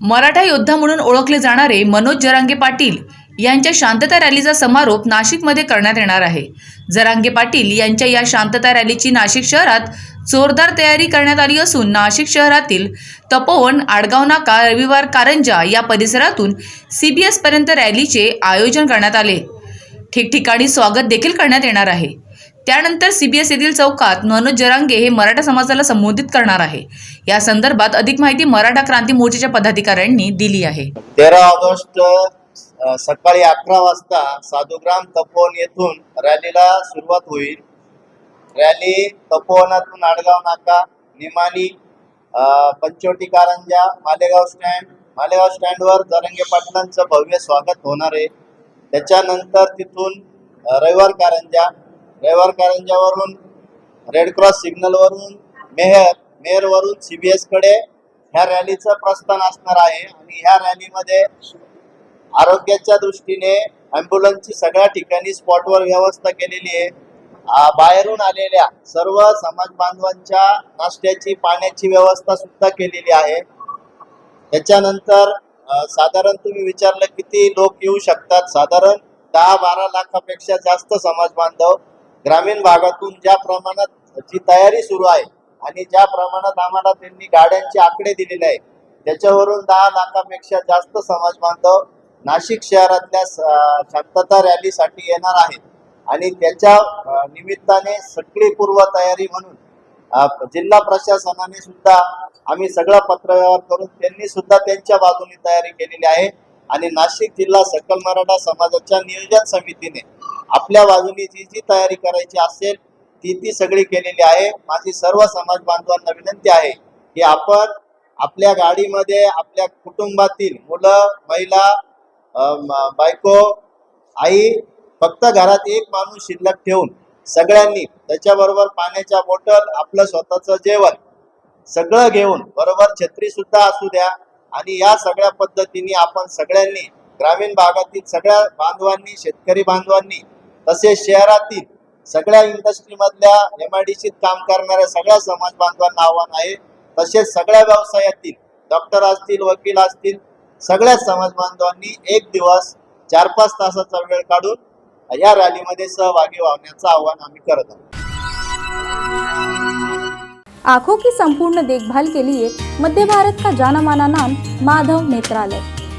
मराठा योद्धा म्हणून ओळखले जाणारे मनोज जरांगे पाटील यांच्या शांतता रॅलीचा समारोप नाशिकमध्ये करण्यात येणार आहे. जरांगे पाटील यांच्या या शांतता रॅलीची नाशिक शहरात जोरदार तयारी करण्यात आली असून नाशिक शहरातील तपोवन आडगाव नाका रविवार कारंजा या परिसरातून सी बी एसपर्यंत रॅलीचे आयोजन करण्यात आले. ठिकठिकाणी स्वागत देखील करण्यात येणार आहे. त्यानंतर सीबीएस येथील चौकात मनोज जरांगे हे मराठा समाजाला संबोधित करणार आहे. या संदर्भात अधिक माहिती मराठा क्रांती मोर्चाच्या पदाधिकाऱ्यांनी दिली आहे. तेरा ऑगस्ट सकाळी अकरा वाजता साधुग्राम तपोवन येथून रॅलीला सुरुवात होईल. रॅली तपोवनातून आडगाव नाका निमानी पंचवटी कारंजा मालेगाव स्टँड मालेगाव स्टँडवर जरंगे पाटलांचं भव्य स्वागत होणार आहे. त्याच्यानंतर तिथून रविवार कारंजा रेवार कारंजावरून रेडक्रॉस सिग्नलवरून मेहर मेहरवरून सी बी एसकडे ह्या रॅलीचं प्रस्थान असणार आहे. आणि ह्या रॅलीमध्ये आरोग्याच्या दृष्टीने ॲम्ब्युलन्सची सगळ्या ठिकाणी स्पॉटवर व्यवस्था केलेली आहे. बाहेरून आलेल्या सर्व समाज बांधवांच्या नाश्त्याची पाण्याची व्यवस्था सुद्धा केलेली आहे. त्याच्यानंतर साधारण तुम्ही विचारलं किती लोक येऊ शकतात? साधारण दहा बारा लाखापेक्षा जास्त समाज बांधव ग्रामीण भागातून ज्या प्रमाणात जी तयारी सुरू आहे आणि ज्या प्रमाणात आम्हाला त्यांनी गाड्यांचे आकडे दिलेले आहे त्याच्यावरून दहा लाखापेक्षा जास्त समाज बांधव नाशिक शहरातल्या शांतता रॅलीसाठी येणार आहेत. आणि त्याच्या निमित्ताने सगळी पूर्व तयारी म्हणून जिल्हा प्रशासनाने सुद्धा आम्ही सगळं पत्रव्यवहार करून त्यांनी सुद्धा त्यांच्या बाजूने तयारी केलेली आहे. आणि नाशिक जिल्हा सकल मराठा समाजाच्या नियोजन समितीने आपल्या बाजूने जी जी तयारी करायची असेल ती ती सगळी केलेली आहे. माझी सर्व समाज बांधवांना विनंती आहे की आपण आपल्या गाडीमध्ये आपल्या कुटुंबातील मुलं महिला बायको आई फक्त घरात एक माणूस शिल्लक ठेवून सगळ्यांनी त्याच्याबरोबर पाण्याच्या बॉटल आपलं स्वतःचं जेवण सगळं घेऊन बरोबर छत्री सुद्धा असू द्या आणि या सगळ्या पद्धतीने आपण सगळ्यांनी ग्रामीण भागातील सगळ्या बांधवांनी शेतकरी बांधवांनी तसेच शहरातील सगळ्या इंडस्ट्रीमधल्या एम आय डी सीत काम करणाऱ्या सगळ्या समाज बांधवांना आव्हान आहे. तसेच सगळ्या व्यवसायातील डॉक्टर असतील वकील असतील सगळ्या समाज बांधवांनी एक दिवस चार पाच तासाचा वेळ काढून या रॅलीमध्ये सहभागी व्हावण्याचं आव्हान आम्ही करत आहोत. आंखों की संपूर्ण देखभाल के लिए मध्य भारत का जाना माना नाम माधव नेत्रालय।